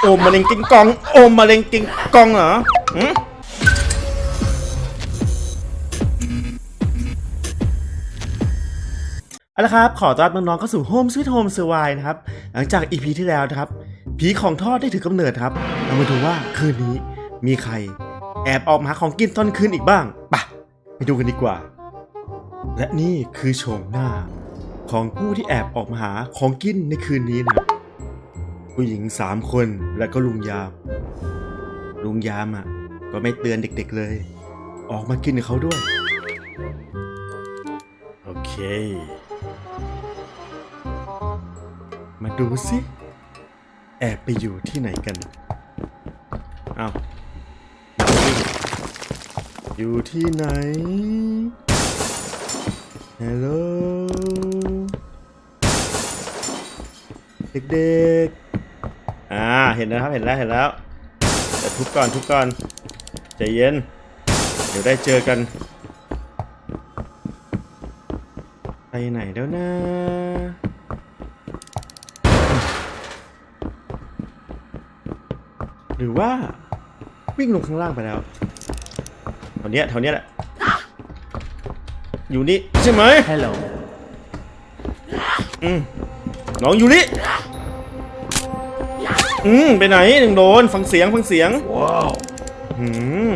โอมมะเร็งกิงกอง โอมมะเร็งกิงกองเหรอหืมเอาละครับ ขอต้อนรับน้องๆเข้าสู่ Home Sweet Home Survive นะครับ หลังจาก EP ที่แล้วนะครับ ผีของทอดได้ถือกำเนิดครับ เรามาดูว่าคืนนี้มีใคร แอบออกมาหาของกินตอนคืนอีกบ้างไปะไปดูกันดีกว่า และนี่คือโฉมหน้า ของผู้ที่แอบออกมาหาของกินในคืนนี้นะ ผู้หญิงสามคนและก็ลุงยาม ลุงยามอะ ก็ไม่เตือนเด็กๆเลย ออกมากินกับเขาด้วย โอเค มาดูสิ แอบไปอยู่ที่ไหนกันอ้าววิ่งอยู่ที่ไหน ฮัลโหล เด็กๆ อ่า เห็นแล้วครับ เห็นแล้ว เห็นแล้วแต่ทุบก่อน ทุบก่อน ใจเย็น เดี๋ยวได้เจอกัน ไปไหนแล้วนะหรือว่าวิ่งลงข้างล่างไปแล้วแถวเนี้ยแถวเนี้ยแหละ อยู่นี่ใช่ไหม Hello อืมน้องอยู่นี่ อืมไปไหนหนึ่งโดนฟังเสียงฟังเสียง Wow อืม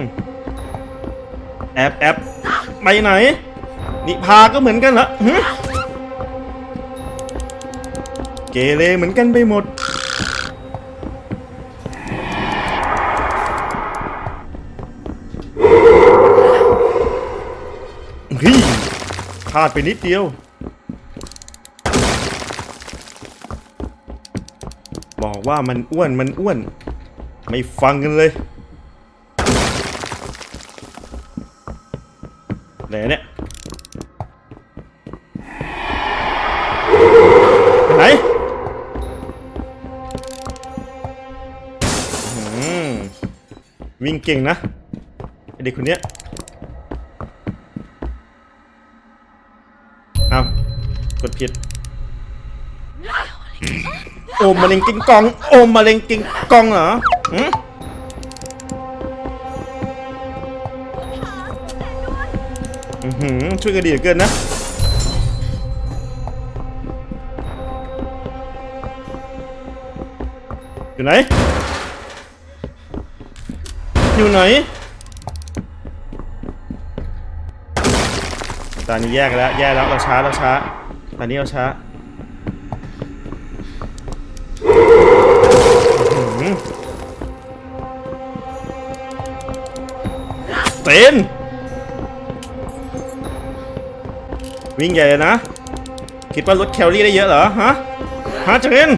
แอบแอบไปไหน นิพาก็เหมือนกันเหรอหึเกเรเหมือนกันไปหมด เฮ้ยพลาดไปนิดเดียว บอกว่ามันอ้วนมันอ้วน ไม่ฟังกันเลยไหนเนี่ยไหนวิ่งเก่งนะเด็กคนเนี้ยเอากดผิด อมมะเร็งกิงกองโอมมะเร็งกิงกองเหรอหืมช่วยกันดีเหลือเกินนะอยู่ไหน อยู่ไหน ตอนนี้แยกแล้ว แยกแล้ว เราช้า เราช้า ตอนนี้เราช้า เตนวิ่งใหญ่เลยนะ คิดว่าลดแคลอรี่ได้เยอะเหรอ ฮะ ฮะเจน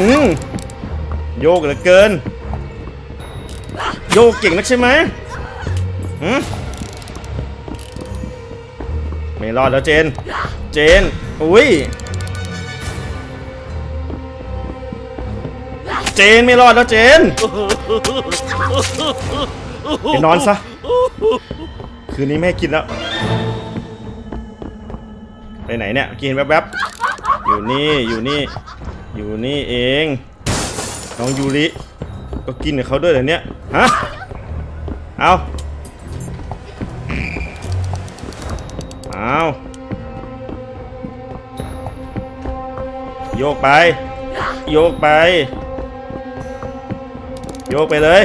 อืมโยกเหลือเกิน โยกเก่งนักใช่ไหมหืมไม่รอดแล้วเจน เจน อุ้ย เจนไม่รอดแล้วเจนไปนอนซะ คืนนี้ไม่ให้กินแล้ว ไปไหนเนี่ยกินแวบๆ อยู่นี่อยู่นี่ อยู่นี่เอง น้องยูริ ก็กินกับเขาด้วยเหรอเนี่ยฮะ เอาเอาโยกไป โยกไป โยกไปเลย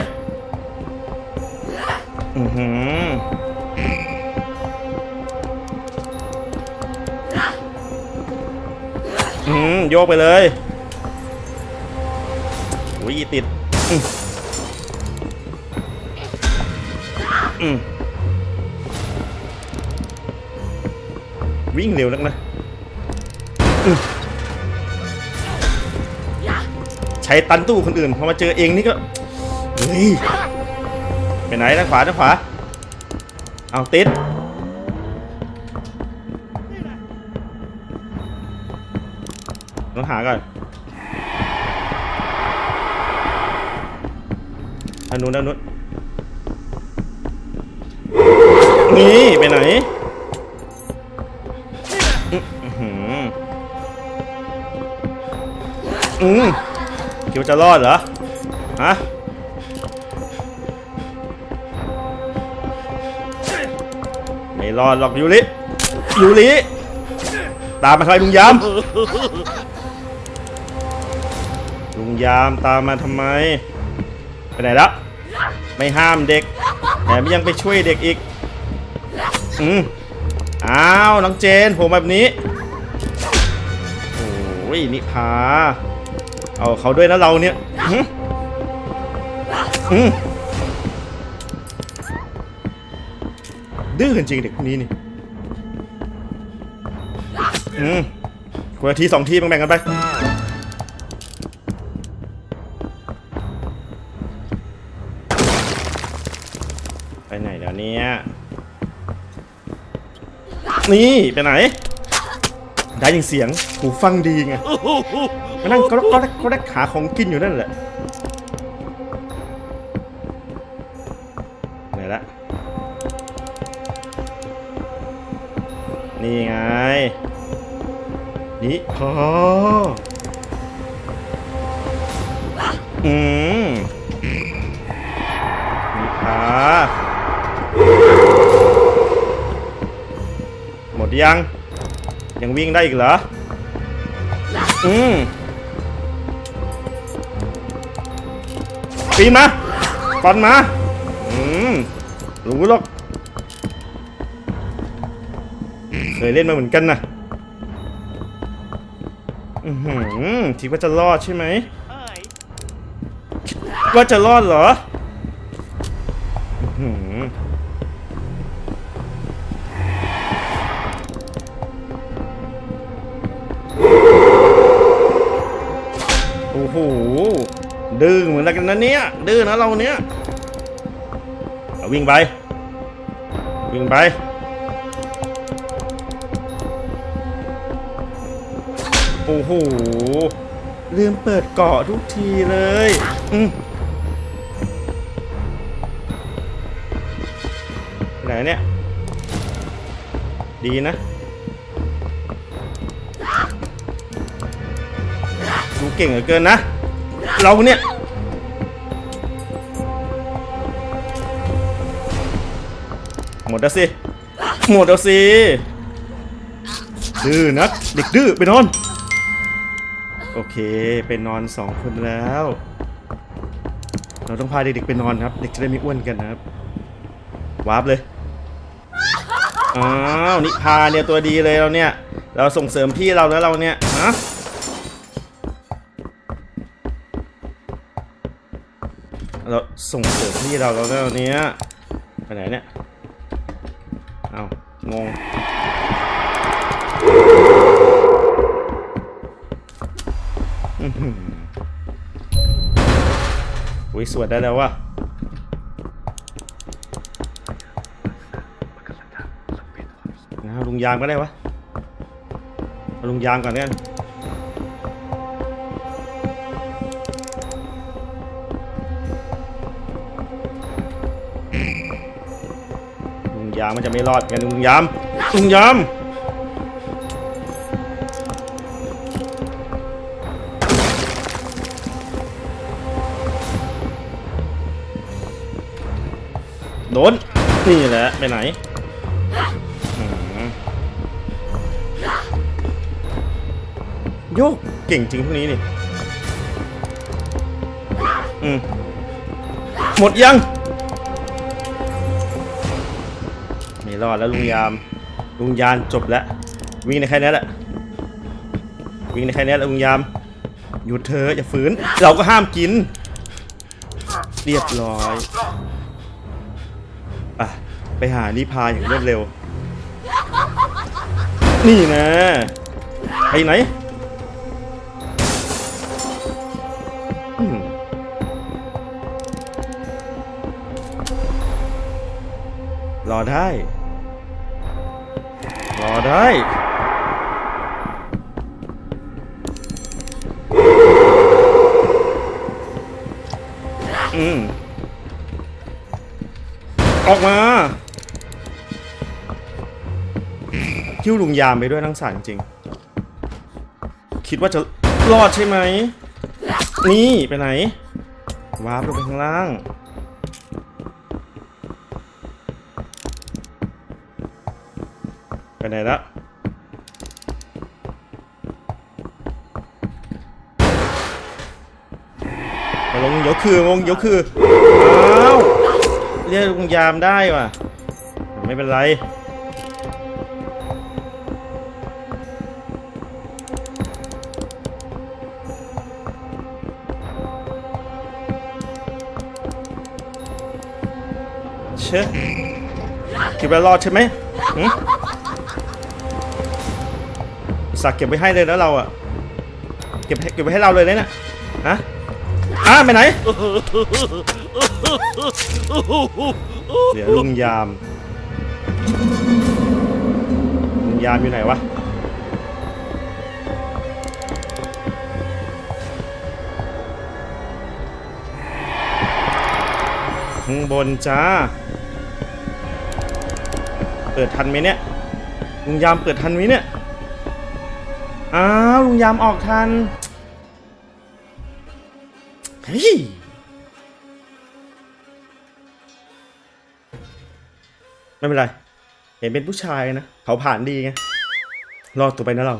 อือหืออืมโยกไปเลยโอ้ยติด อืมอืมวิ่งเร็วนักนะใช้ตันตู้คนอื่นพอมาเจอเองนี่ก็ เฮ้ยไปไหนด้านขวาด้านขวาเอาติดต้องหาก่อนอันนู้นอันนู้นนี่ไปไหนอื้อหืออืมคิดว่าจะรอดเหรอ ฮะ ไม่รอดหรอกยูริยูริตามมาทำไมลุงยามลุงยามตามมาทำไมไปไหนแล้วไม่ห้ามเด็กแถมยังไปช่วยเด็กอีกอืมอ้าวน้องเจนผมแบบนี้โอ้ยนิพาเอาเขาด้วยนะเราเนี่ยอื้ออืม ดื้อจริงเด็กคนนี้นี่อืมคนละทีสองทีแบ่งกันไปไปไหนแล้วเนี่ยนี่ไปไหน ได้ยินเสียงหูฟังดีไงมานั่งก็ก็ก็ได้ขาของกินอยู่นั่นแหละ นี่พออืมนี่พาหมดยัง ยังวิ่งได้อีกเหรอ อืมปีนมาฟันมา อืมรู้หรอกเคยเล่นมาเหมือนกันนะ อือหือคิดว่าจะรอดใช่ไหมคิดว่าจะรอดเหรออื้อหือโอ้โห ดื้อเหมือนกันนะเนี่ย ดื้อนะเราเนี่ยเอาวิ่งไป วิ่งไป โอ้โห ลืมเปิดเกาะทุกทีเลยอืไหนเนี่ย ดีนะ ดูเก่งเหลือเกินนะ เราเนี่ยหมดแล้วสิ หมดแล้วสิดื้อนักเด็กดื้อไปนอน โอเคไปนอนสองคนแล้ว เราต้องพาเด็กๆไปนอนครับ เด็กจะได้ไม่อ้วนกันนะครับวาร์ปเลยอ้าวนิพาเนี่ยตัวดีเลยเราเนี่ย เราส่งเสริมพี่เราแล้วเราเนี่ยฮะเราส่งเสริมพี่เราแล้วแล้วเนี่ยไปไหนเนี่ยเอางง อุ้ยสวดได้แล้ววะงั้นเอาลุงยามก็ได้วะลุงยามก่อนเนี่ยลุงยามมันจะไม่รอดกันลุงยามลุงยาม โดน นี่แหละ ไปไหนโยกเก่งจริงพวกนี้นี่ อืม หมดยัง ไม่รอดแล้วลุงยาม ลุงยานจบแล้ว วิ่งในแค่นี้แหละ วิ่งในแค่นี้แหละลุงยาม หยุดเธออย่าฝืน เราก็ห้ามกิน เรียบร้อย ไปหานิพาอย่างรวดเร็ว นี่นะไปไหนรอได้ รอได้ อืม ออกมา หิ้วลุงยามไปด้วยทั้งสารจริง คิดว่าจะรอดใช่ไหม นี่ไปไหน วาร์ปลงไปข้างล่าง ไปไหนละไปลงยกคือลงยกคือ อ้าว เรียกลุงยามได้ว่ะ ไม่เป็นไร ชื่อคิดว่ารอดใช่ไหมสักเก็บไว้ให้เลยแล้วเราอะเก็บเก็บไว้ให้เราเลยนะเนี่ยฮะอะไปไหน เดี๋ยวลุงยาม ลุงยามอยู่ไหนวะข้างบนจ้า เปิดทันไหมเนี่ยลุงยามเปิดทันไหมเนี่ยอ้าวลุงยามออกทันเฮ้ยไม่เป็นไร เห็นเป็นผู้ชายนะ เขาผ่านดีไง รอดตัวไปนะเรา